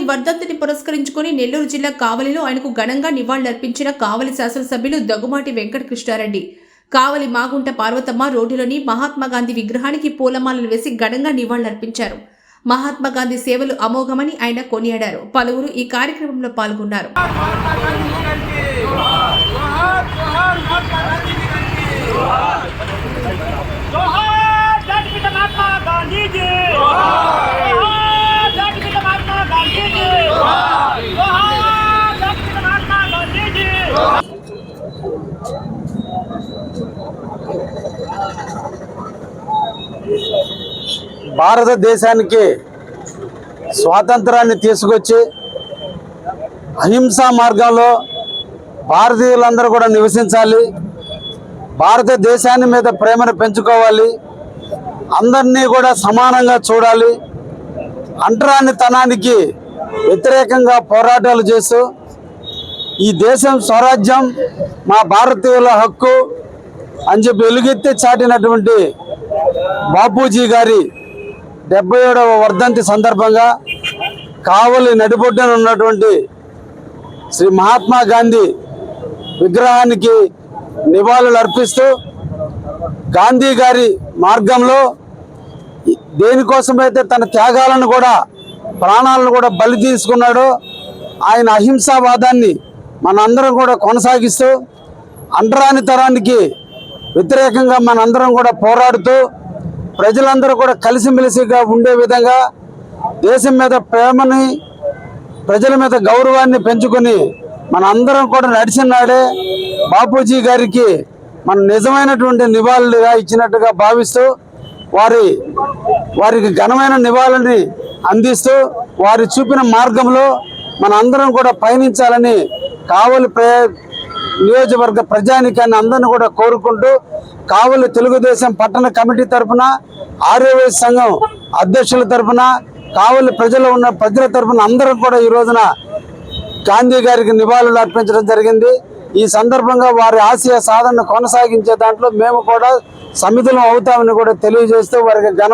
వర్ధంతిని పురస్కరించుకుని నెల్లూరు జిల్లా కావలిలో ఆయనకు ఘనంగా నివాళులర్పించిన కావలి శాసనసభ్యులు దగ్గుమాటి వెంకట కృష్ణారెడ్డి కావలి మాగుంట పార్వతమ్మ రోడ్డులోని మహాత్మా గాంధీ విగ్రహానికి పూలమాలలు వేసి ఘనంగా నివాళులర్పించారు. మహాత్మా గాంధీ సేవలు అమోఘమని ఆయన కొనియాడారు. పలువురు ఈ కార్యక్రమంలో పాల్గొన్నారు. భారతదేశానికి స్వాతంత్రాన్ని తీసుకొచ్చి అహింసా మార్గంలో భారతీయులందరూ కూడా నివసించాలి. భారతదేశాన్ని మీద ప్రేమను పెంచుకోవాలి. అందరినీ కూడా సమానంగా చూడాలి. అంటరానితనానికి వ్యతిరేకంగా పోరాటాలు చేస్తూ ఈ దేశం స్వరాజ్యం మా భారతీయుల హక్కు అని చెప్పి వెలుగెత్తి చాటినటువంటి బాపూజీ గారి డెబ్బై ఏడవ వర్ధంతి సందర్భంగా కావలి నడిబొడ్డున ఉన్నటువంటి శ్రీ మహాత్మా గాంధీ విగ్రహానికి నివాళులు అర్పిస్తూ గాంధీ గారి మార్గంలో దేనికోసమైతే తన త్యాగాలను కూడా ప్రాణాలను కూడా బలి తీసుకున్నాడో ఆయన అహింసావాదాన్ని మనందరం కూడా కొనసాగిస్తూ అండరాని తరానికి వ్యతిరేకంగా మనందరం కూడా పోరాడుతూ ప్రజలందరూ కూడా కలిసిమెలిసిగా ఉండే విధంగా దేశం మీద ప్రేమని ప్రజల మీద గౌరవాన్ని పెంచుకొని మన అందరం కూడా నడిచిన నాడే బాపూజీ గారికి మన నిజమైనటువంటి నివాళులుగా ఇచ్చినట్టుగా భావిస్తూ వారి వారికి ఘనమైన నివాళిని అందిస్తూ వారి చూపిన మార్గంలో మన అందరం కూడా పయనించాలని కావలి ప్రే నియోజకవర్గ ప్రజానికాన్ని అందరిని కూడా కోరుకుంటూ కావలి తెలుగుదేశం పట్టణ కమిటీ తరఫున ఆర్యవై సంఘం అధ్యక్షుల తరఫున కావలి ప్రజలు ఉన్న ప్రజల తరఫున అందరం కూడా ఈ రోజున గాంధీ గారికి నివాళులు అర్పించడం జరిగింది. ఈ సందర్భంగా వారి ఆశయ సాధనను కొనసాగించే దాంట్లో మేము కూడా సమితులం అవుతామని కూడా తెలియజేస్తూ వారికి ఘన